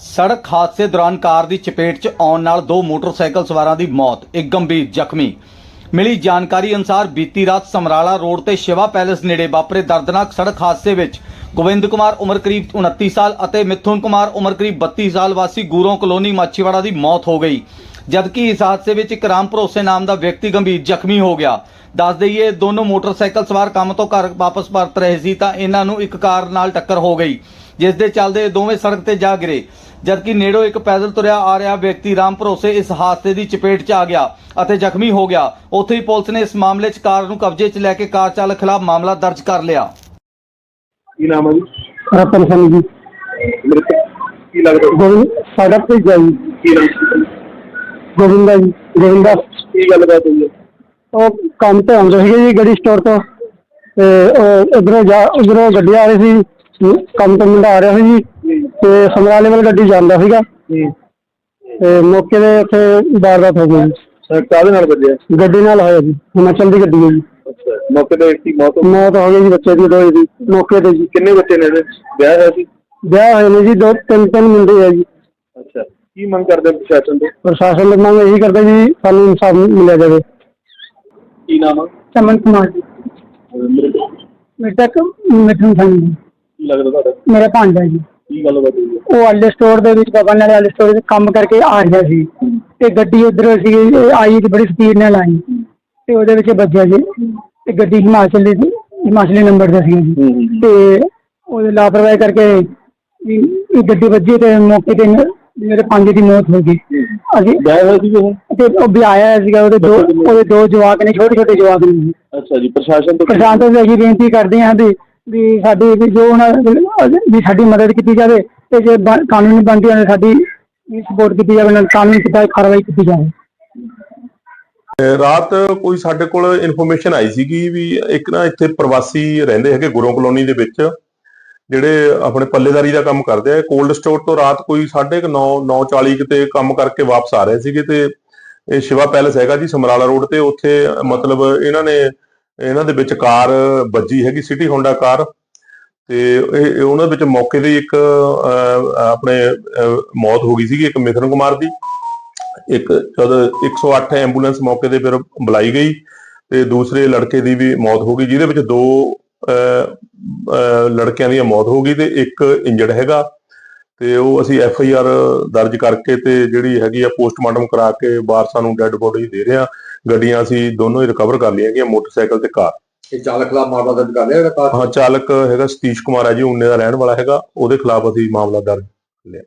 ਸੜਕ ਹਾਦਸੇ ਦੌਰਾਨ ਕਾਰ ਦੀ ਚਪੇਟ 'ਚ ਆਉਣ ਨਾਲ ਦੋ ਮੋਟਰਸਾਈਕਲ ਸਵਾਰਾਂ ਦੀ ਮੌਤ, ਇੱਕ ਗੰਭੀਰ ਜ਼ਖਮੀ। ਮਿਲੀ ਜਾਣਕਾਰੀ ਅਨੁਸਾਰ ਬੀਤੀ ਰਾਤ ਸਮਰਾਲਾ ਰੋਡ ਤੇ ਸ਼ਿਵਾ ਪੈਲੇਸ ਨੇੜੇ ਵਾਪਰੇ ਦਰਦਨਾਕ ਸੜਕ ਹਾਦਸੇ ਵਿੱਚ ਗੋਬਿੰਦ ਕੁਮਾਰ ਉਮਰ ਕਰੀਬ 29 ਸਾਲ ਅਤੇ ਮਿਥੁਨ ਕੁਮਾਰ ਉਮਰ ਕਰੀਬ 32 ਸਾਲ ਵਾਸੀ ਗੂਰੋਂ ਕਲੋਨੀ ਮਾਛੀਵਾੜਾ ਦੀ ਮੌਤ ਹੋ ਗਈ। ਜਦਕਿ ਇਸ ਹਾਦਸੇ ਵਿੱਚ ਇੱਕ ਰਾਮ ਭਰੋਸੇ ਨਾਮ ਦਾ ਵਿਅਕਤੀ ਗੰਭੀਰ ਜ਼ਖਮੀ ਹੋ ਗਿਆ। ਦੱਸ ਦਈਏ ਇਹ ਦੋਨੋਂ ਮੋਟਰਸਾਈਕਲ ਸਵਾਰ ਕੰਮ ਤੋਂ ਘਰ ਵਾਪਸ ਪਰਤ ਰਹੇ ਸੀ ਤਾਂ ਇਹਨਾਂ ਨੂੰ ਇੱਕ ਕਾਰ ਨਾਲ ਟੱਕਰ ਹੋ ਗਈ, ਜਿਸ ਦੇ ਚੱਲਦੇ ਇਹ ਦੋਵੇਂ ਸੜਕ ਤੇ ਜਾ ਗਿਰੇ। ਜਦਕਿ ਨੇੜੋਂ ਇੱਕ ਪੈਦਲ ਤੁਰਿਆ ਆ ਰਿਹਾ ਵਿਅਕਤੀ ਰਾਮ ਭਰੋਸੇ ਇਸ ਹਾਦਸੇ ਦੀ ਚਪੇਟ 'ਚ ਆ ਗਿਆ ਅਤੇ ਜ਼ਖਮੀ ਹੋ ਗਿਆ। ਉੱਥੇ ਹੀ ਪੁਲਿਸ ਨੇ ਇਸ ਮਾਮਲੇ 'ਚ ਕਾਰ ਨੂੰ ਕਬਜ਼ੇ 'ਚ ਲੈ ਕੇ ਕਾਰ ਚਾਲਕ ਖਿਲਾਫ ਮਾਮਲਾ ਦਰਜ ਕਰ ਲਿਆ। ਕੀ ਨਾਮ ਹੈ ਜੀ? ਰਤਨ ਸਿੰਘ ਜੀ। ਕੀ ਲੱਗਦਾ ਗੋਬਿੰਦ ਸਾਡਾ ਭੇਜਿਆ ਜੀ। ਕੀ ਨਾਮ? ਗੋਬਿੰਦਾ ਜੀ ਗੋਬਿੰਦਾ ਕੀ ਗੱਲਬਾਤ ਹੋਈ ਹੈ? ਉਹ ਕੰਮ ਤੇ ਆਉਂਦੇ ਸੀਗੇ ਜੀ ਗੱਡੀ ਸਟੋਰ ਤੋਂ। ਤੇ ਉਹ ਇਧਰੋਂ ਜਾ ਉਧਰੋਂ ਗੱਡੀ ਆ ਰਹੀ ਸੀ। ਕੰਮ ਤੋਂ ਮੁੰਡਾ ਆ ਰਿਹਾ ਸੀ ਜੀ। ਤੇ ਸਮਰਾਲੇ ਵੱਲ ਗੱਡੀ ਜਾਂਦਾ ਸੀਗਾ। ਤੇ ਮੌਕੇ ਦੇ ਉੱਥੇ ਵਾਰਦਾਤ ਹੋ ਗਈ। ਸਰ ਕਾਹਦੇ ਨਾਲ ਵੱਜਿਆ? ਗੱਡੀ ਨਾਲ ਹੋਇਆ ਜੀ ਹਿਮਾਚਲ ਦੀ ਗੱਡੀ ਹੈ ਜੀ। ਅੱਛਾ ਮੌਕੇ ਤੇ ਇੱਕ ਦੀ ਮੌਤ ਹੋ ਗਈ। ਮੌਤ ਹੋ ਗਈ ਜੀ ਬੱਚੇ ਦੀ ਦੋਏ ਦੀ ਮੌਕੇ ਤੇ ਜੀ। ਕਿੰਨੇ ਬੱਚੇ ਨੇ ਇਹਦੇ ਵਿਆਹ ਹੋਇਆ ਸੀ? ਵਿਆਹ ਹੋਏ ਨੇ ਜੀ ਦੋ ਤਿੰਨ ਤਿੰਨ ਮੁੰਡੇ ਆ ਜੀ। ਅੱਛਾ ਕੀ ਮੰਗ ਕਰਦੇ ਹੋ ਪ੍ਰਸ਼ਾਸਨ ਤੋਂ? ਪ੍ਰਸ਼ਾਸਨ ਦੇ ਮੰਗ ਇਹੀ ਕਰਦਾ ਜੀ ਸਾਨੂੰ ਇਨਸਾਫ ਮਿਲਿਆ ਜਾਵੇ। ਕੀ ਨਾਮ ਹੈ ਚਮਨ ਕੁਮਾਰ ਜੀ। ਮੇਰਾ ਤੱਕ ਮਿਠਨ ਸਿੰਘ ਜੀ। ਲੱਗਦਾ ਤੁਹਾਡਾ? ਮੇਰਾ ਭਾਂਜਾ ਜੀ। ਕੀ ਹੋਈ ਉਹ ਆਲੇ ਸਟੋਰ ਦੇ ਵਿੱਚ ਬਬਨ ਵਾਲੇ ਆਲੇ ਸਟੋਰ ਦੇ ਕੰਮ ਕਰਕੇ ਆ ਰਿਹਾ ਸੀ। ਤੇ ਗੱਡੀ ਉਧਰ ਸੀ ਆਈ ਤੇ ਬੜੀ ਸਪੀਡ ਨਾਲ ਆਈ। ਤੇ ਉਹਦੇ ਵਿੱਚ ਵੱਜਿਆ ਜੀ। ਤੇ ਗੱਡੀ ਹਿਮਾਚਲ ਦੀ ਹਿਮਾਚਲੀ ਨੰਬਰ ਦਾ ਸੀ। ਜੀ ਤੇ ਉਹਦੇ ਲਾਪਰਵਾਹੀ ਕਰਕੇ ਇਹ ਗੱਡੀ ਵੱਜੀ ਤੇ ਮੌਕੇ ਤੇ ਮੇਰੇ ਪੰਜ ਦੀ ਮੌਤ ਹੋ ਗਈ। ਅਸੀਂ ਹੋਇਆ ਸੀ ਉਹ? ਤੇ ਉਹ ਵੀ ਆਇਆ ਸੀਗਾ ਉਹਦੇ ਦੋ ਉਹਦੇ ਦੋ ਜਵਾਕ ਨੇ ਛੋਟੇ ਛੋਟੇ ਜਵਾਕ ਨੇ। ਅੱਛਾ ਜੀ ਪ੍ਰਸ਼ਾਸਨ ਤੋਂ ਪ੍ਰਸ਼ਾਸਨ ਤੋਂ ਅਸੀਂ ਬੇਨਤੀ ਕਰਦੇ ਹਾਂ ਵੀ ਵੀ ਸਾਡੀ ਵੀ ਜੋ ਉਹਨਾਂ ਵੀ ਸਾਡੀ ਮਦਦ ਕੀਤੀ ਜਾਵੇ, ਤੇ ਜੇ ਬਣ- ਕਾਨੂੰਨੀ ਬਣਦੀ ਉਹਨਾਂ ਸਾਡੀ ਸਪੋਰਟ ਕੀਤੀ ਜਾਵੇ ਉਹਨਾਂ ਨੂੰ ਕਾਨੂੰਨੀ ਕਾਰਵਾਈ ਕੀਤੀ ਜਾਵੇ। ਅਹ ਰਾਤ ਕੋਈ ਸਾਡੇ ਕੋਲ ਇਨਫੋਰਮੇਸ਼ਨ ਆਈ ਸੀਗੀ ਵੀ ਇੱਕ ਨਾ ਇੱਥੇ ਪ੍ਰਵਾਸੀ ਰਹਿੰਦੇ ਹੈਗੇ ਗੁਰੋਂ ਕਲੋਨੀ ਦੇ ਵਿੱਚ, ਜਿਹੜੇ ਆਪਣੇ ਪੱਲੇਦਾਰੀ ਦਾ ਕੰਮ ਕਰਦੇ ਆ ਕੋਲਡ ਸਟੋਰ ਤੋਂ ਰਾਤ ਕੋਈ 9:30 9:40 ਕਿਤੇ ਕੰਮ ਕਰਕੇ ਵਾਪਸ ਆ ਰਹੇ ਸੀਗੇ ਤੇ ਇਹ ਸ਼ਿਵਾ ਪੈਲੇਸ ਹੈਗਾ ਜੀ, ਸਮਰਾਲਾ ਰੋਡ ਤੇ, ਉੱਥੇ ਮਤਲਬ ਇਹਨਾਂ ਨੇ ਇਹਨਾਂ ਦੇ ਵਿੱਚ ਕਾਰ ਵੱਜੀ ਹੈਗੀ ਸਿਟੀ ਹੋਂਡਾ ਕਾਰ। ਤੇ ਇਹ ਉਹਨਾਂ ਦੇ ਵਿੱਚ ਮੌਕੇ ਤੇ ਇੱਕ ਆਪਣੇ ਮੌਤ ਹੋ ਗਈ ਸੀਗੀ ਇੱਕ ਮਿਥਨ ਕੁਮਾਰ ਦੀ। ਇੱਕ ਜਦ 108 ਐਂਬੂਲੈਂਸ ਮੌਕੇ ਤੇ ਫਿਰ ਬੁਲਾਈ ਗਈ ਤੇ ਦੂਸਰੇ ਲੜਕੇ ਦੀ ਵੀ ਮੌਤ ਹੋ ਗਈ ਜਿਹਦੇ ਵਿੱਚ ਦੋ ਅਹ, ਅਹ, ਲੜਕਿਆਂ ਦੀ ਮੌਤ ਹੋ ਗਈ ਤੇ ਇੱਕ ਇੰਜਰਡ ਹੈਗਾ। ਤੇ ਉਹ ਅਸੀਂ ਐਫ ਆਈ ਆਰ ਦਰਜ ਕਰਕੇ ਤੇ ਜਿਹੜੀ ਹੈਗੀ ਆ ਪੋਸਟਮਾਰਟਮ ਕਰਾ ਕੇ ਵਾਰਸਾਂ ਨੂੰ ਡੈੱਡ ਬੋਡੀ ਦੇ ਰਹੇ ਆ ਗੱਡੀਆਂ ਅਸੀਂ ਦੋਨੋਂ ਹੀ ਰਿਕਵਰ ਕਰ ਲਈਆਂ ਹੈਗੀਆਂ ਮੋਟਰਸਾਈਕਲ ਤੇ ਕਾਰ। ਇਹ ਚਾਲਕ ਖਿਲਾਫ ਮਾਮਲਾ ਦਰਜ ਕਰ ਲਿਆ ਜਿਹੜਾ ਕਾਰ ਹਾਂ ਚਾਲਕ ਹੈਗਾ ਸਤੀਸ਼ ਕੁਮਾਰ ਹੈ ਜੀ ਉਨੇ ਦਾ ਰਹਿਣ ਵਾਲਾ ਹੈਗਾ ਉਹਦੇ ਖਿਲਾਫ ਅਸੀਂ ਮਾਮਲਾ ਦਰਜ ਲਿਆ।